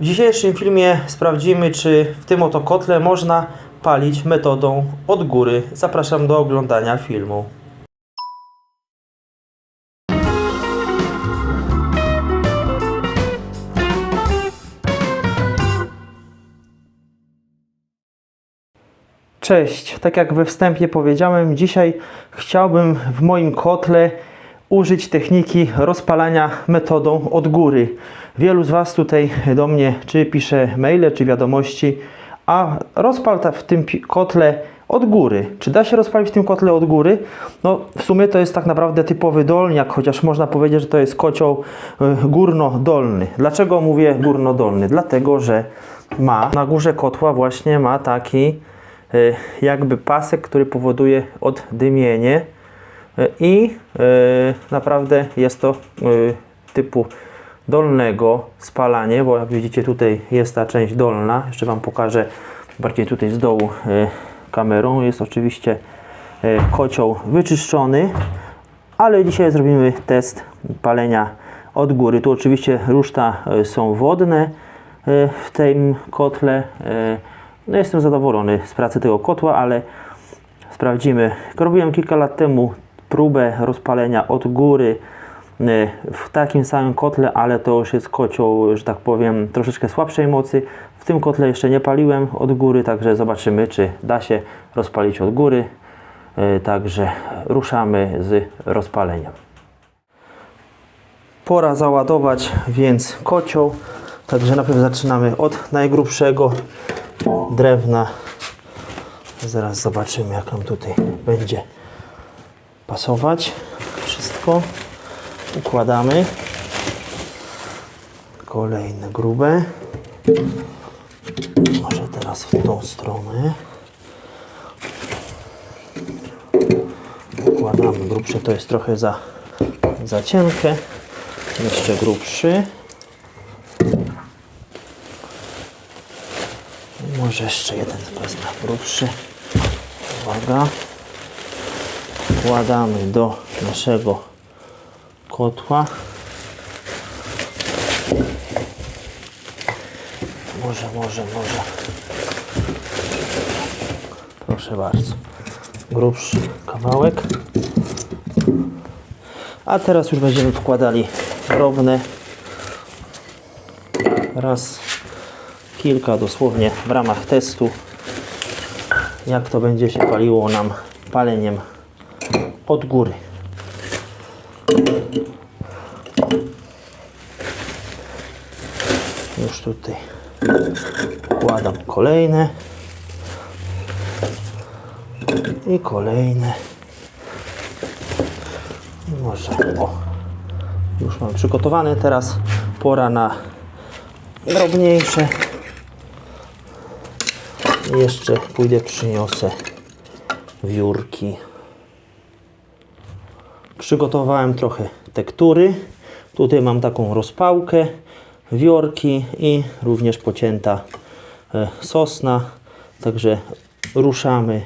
W dzisiejszym filmie sprawdzimy, czy w tym oto kotle można palić metodą od góry. Zapraszam do oglądania filmu. Cześć, tak jak we wstępie powiedziałem, dzisiaj chciałbym w moim kotle użyć techniki rozpalania metodą od góry. Wielu z Was tutaj do mnie czy pisze maile, czy wiadomości, a rozpal w tym kotle od góry. Czy da się rozpalić w tym kotle od góry? No w sumie to jest tak naprawdę typowy dolniak, chociaż można powiedzieć, że to jest kocioł y, górno-dolny. Dlaczego mówię górno-dolny? Dlatego, że ma na górze kotła właśnie ma taki y, jakby pasek, który powoduje oddymienie i y, naprawdę jest to y, typu dolnego spalanie, bo jak widzicie tutaj jest ta część dolna, jeszcze Wam pokażę bardziej tutaj z dołu y, kamerą, jest oczywiście kocioł wyczyszczony, ale dzisiaj zrobimy test palenia od góry. Tu oczywiście ruszta są wodne w tym kotle. No jestem zadowolony z pracy tego kotła, ale sprawdzimy. Robiłem kilka lat temu próbę rozpalenia od góry y, w takim samym kotle, ale to już jest kocioł, że tak powiem, troszeczkę słabszej mocy. W tym kotle jeszcze nie paliłem od góry, także zobaczymy, czy da się rozpalić od góry. Y, Także ruszamy z rozpaleniem. Pora załadować więc kocioł. Także najpierw zaczynamy od najgrubszego drewna. Zaraz zobaczymy, jak nam tutaj będzie pasować. Wszystko układamy. Kolejne grube. Może teraz w tą stronę. Układamy. Grubsze to jest trochę za, za cienkie. Jeszcze grubszy. Może jeszcze jeden wezmę grubszy. Uwaga. Wkładamy do naszego kotła. Może, może, może. Proszę bardzo. Grubszy kawałek. A teraz już będziemy wkładali drobne. Raz, kilka dosłownie w ramach testu, jak to będzie się paliło nam paleniem od góry. Już tutaj wkładam kolejne i kolejne. I Może o, już mam przygotowane. Teraz pora na drobniejsze. I jeszcze pójdę przyniosę wiórki. Przygotowałem trochę tektury. Tutaj mam taką rozpałkę, wiorki i również pocięta e, sosna. Także ruszamy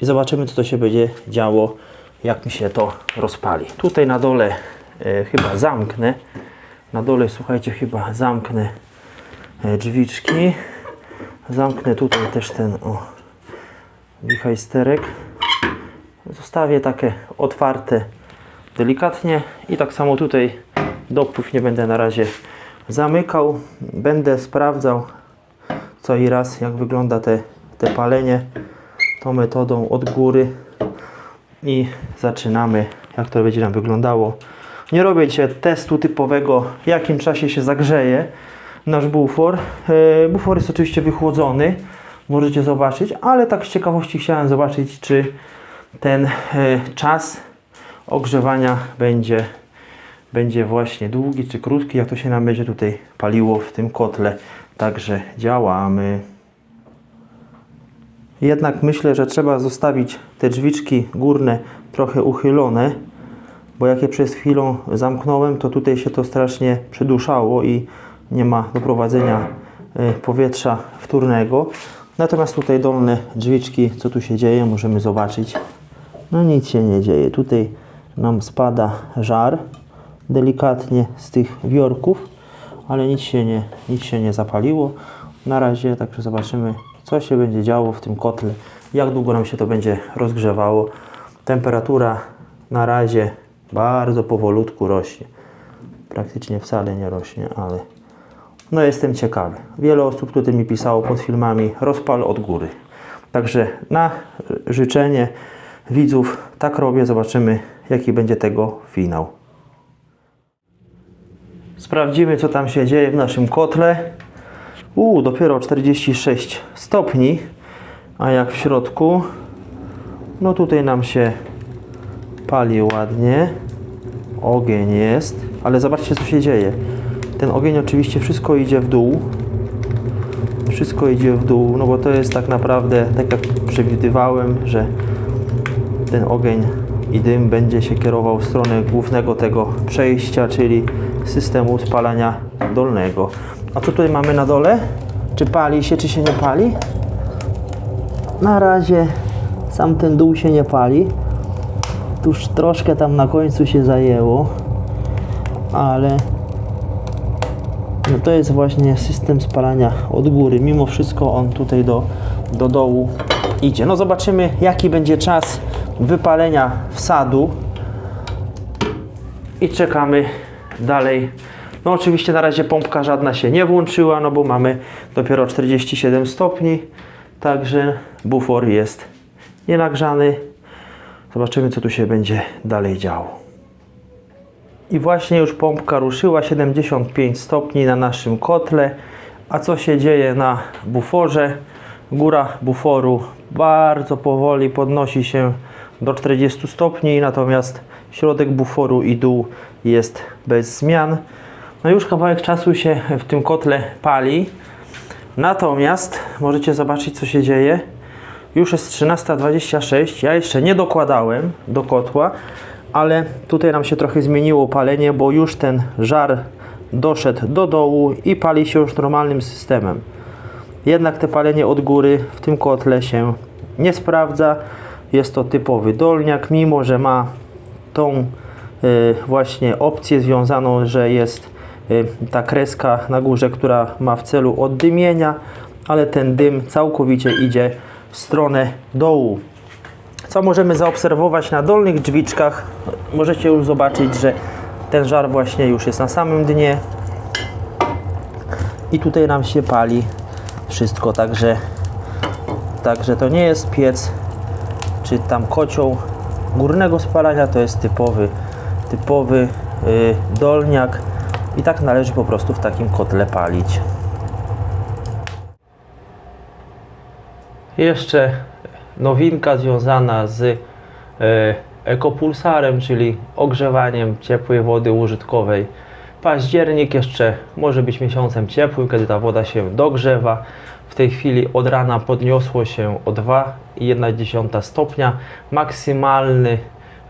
i zobaczymy, co to się będzie działo, jak mi się to rozpali. Tutaj na dole e, chyba zamknę. Na dole, słuchajcie, chyba zamknę e, drzwiczki. Zamknę tutaj też ten o, wichajsterek. Zostawię takie otwarte delikatnie i tak samo tutaj dopływ nie będę na razie zamykał. Będę sprawdzał co i raz jak wygląda te, te palenie tą metodą od góry i zaczynamy jak to będzie nam wyglądało. Nie robię dzisiaj testu typowego w jakim czasie się zagrzeje nasz bufor. E, Bufor jest oczywiście wychłodzony, możecie zobaczyć, ale tak z ciekawości chciałem zobaczyć czy ten e, czas ogrzewania będzie, będzie właśnie długi czy krótki, jak to się nam będzie tutaj paliło w tym kotle. Także działamy. Jednak myślę, że trzeba zostawić te drzwiczki górne trochę uchylone, bo jak je przez chwilę zamknąłem, to tutaj się to strasznie przyduszało i nie ma doprowadzenia e, powietrza wtórnego. Natomiast tutaj dolne drzwiczki, co tu się dzieje, możemy zobaczyć. No nic się nie dzieje. Tutaj nam spada żar delikatnie z tych wiorków, ale nic się nie, nic się nie zapaliło na razie, także zobaczymy co się będzie działo w tym kotle, jak długo nam się to będzie rozgrzewało. Temperatura na razie bardzo powolutku rośnie. Praktycznie wcale nie rośnie, ale no jestem ciekawy. Wiele osób tutaj mi pisało pod filmami rozpal od góry. Także na życzenie widzów tak robię. Zobaczymy jaki będzie tego finał. Sprawdzimy co tam się dzieje w naszym kotle. Uuu, dopiero 46 stopni. A jak w środku? No tutaj nam się pali ładnie. Ogień jest, ale zobaczcie co się dzieje. Ten ogień oczywiście wszystko idzie w dół. Wszystko idzie w dół, no bo to jest tak naprawdę, tak jak przewidywałem, że ten ogień i dym będzie się kierował w stronę głównego tego przejścia, czyli systemu spalania dolnego. A co tutaj mamy na dole? Czy pali się, czy się nie pali? Na razie sam ten dół się nie pali. Tuż troszkę tam na końcu się zajęło, ale no to jest właśnie system spalania od góry. Mimo wszystko on tutaj do, do dołu idzie. No zobaczymy jaki będzie czas wypalenia wsadu i czekamy dalej. No oczywiście na razie pompka żadna się nie włączyła, no bo mamy dopiero 47 stopni, także bufor jest nienagrzany. Zobaczymy co tu się będzie dalej działo. I właśnie już pompka ruszyła 75 stopni na naszym kotle. A co się dzieje na buforze? Góra buforu bardzo powoli podnosi się do 40 stopni, natomiast środek buforu i dół jest bez zmian. No już kawałek czasu się w tym kotle pali. Natomiast możecie zobaczyć co się dzieje. Już jest 13.26. Ja jeszcze nie dokładałem do kotła, ale tutaj nam się trochę zmieniło palenie, bo już ten żar doszedł do dołu i pali się już normalnym systemem. Jednak te palenie od góry w tym kotle się nie sprawdza. Jest to typowy dolniak, mimo że ma tą y, właśnie opcję związaną, że jest y, ta kreska na górze, która ma w celu oddymienia, ale ten dym całkowicie idzie w stronę dołu. Co możemy zaobserwować na dolnych drzwiczkach? Możecie już zobaczyć, że ten żar właśnie już jest na samym dnie i tutaj nam się pali wszystko, także, także to nie jest piec czy tam kocioł górnego spalania, to jest typowy, typowy yy, dolniak i tak należy po prostu w takim kotle palić. Jeszcze nowinka związana z e, ekopulsarem, czyli ogrzewaniem ciepłej wody użytkowej. Październik jeszcze może być miesiącem ciepłym, kiedy ta woda się dogrzewa. W tej chwili od rana podniosło się o 2,1 stopnia. Maksymalny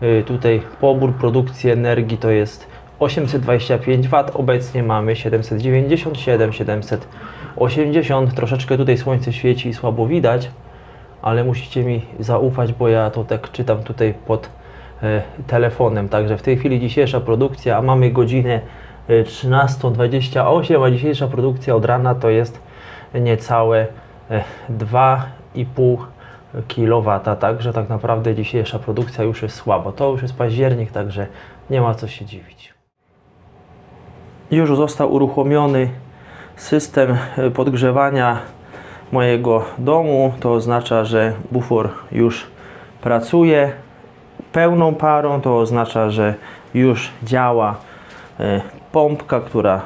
y, tutaj pobór produkcji energii to jest 825 W. Obecnie mamy 797, 780. Troszeczkę tutaj słońce świeci i słabo widać ale musicie mi zaufać, bo ja to tak czytam tutaj pod e, telefonem. Także w tej chwili dzisiejsza produkcja, a mamy godzinę e, 13.28, a dzisiejsza produkcja od rana to jest niecałe e, 2,5 kW, także tak naprawdę dzisiejsza produkcja już jest słaba. To już jest październik, także nie ma co się dziwić. Już został uruchomiony system e, podgrzewania mojego domu. To oznacza, że bufor już pracuje pełną parą. To oznacza, że już działa e, pompka, która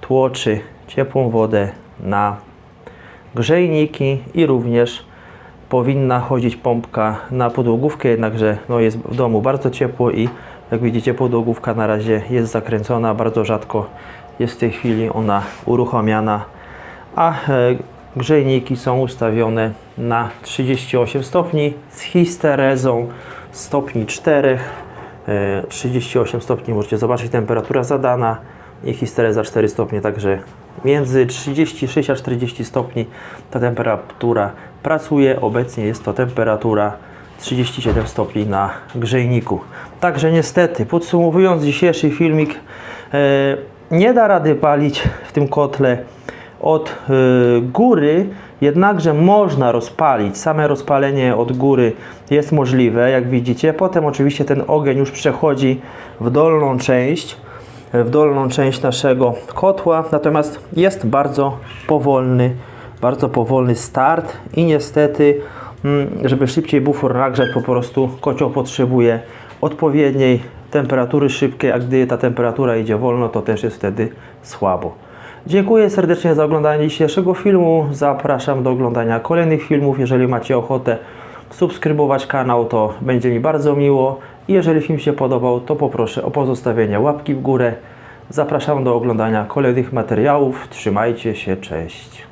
tłoczy ciepłą wodę na grzejniki i również powinna chodzić pompka na podłogówkę, jednakże no jest w domu bardzo ciepło i jak widzicie podłogówka na razie jest zakręcona, bardzo rzadko jest w tej chwili ona uruchamiana, a e, grzejniki są ustawione na 38 stopni z histerezą stopni 4. E, 38 stopni możecie zobaczyć temperatura zadana i histereza 4 stopnie, także między 36 a 40 stopni ta temperatura pracuje. Obecnie jest to temperatura 37 stopni na grzejniku. Także niestety, podsumowując dzisiejszy filmik, e, nie da rady palić w tym kotle od y, góry, jednakże można rozpalić. Same rozpalenie od góry jest możliwe, jak widzicie. Potem oczywiście ten ogień już przechodzi w dolną część, w dolną część naszego kotła, natomiast jest bardzo powolny, bardzo powolny start i niestety, mm, żeby szybciej bufor nagrzać, po prostu kocioł potrzebuje odpowiedniej temperatury szybkiej, a gdy ta temperatura idzie wolno, to też jest wtedy słabo. Dziękuję serdecznie za oglądanie dzisiejszego filmu. Zapraszam do oglądania kolejnych filmów. Jeżeli macie ochotę subskrybować kanał, to będzie mi bardzo miło. Jeżeli film się podobał, to poproszę o pozostawienie łapki w górę. Zapraszam do oglądania kolejnych materiałów. Trzymajcie się, cześć.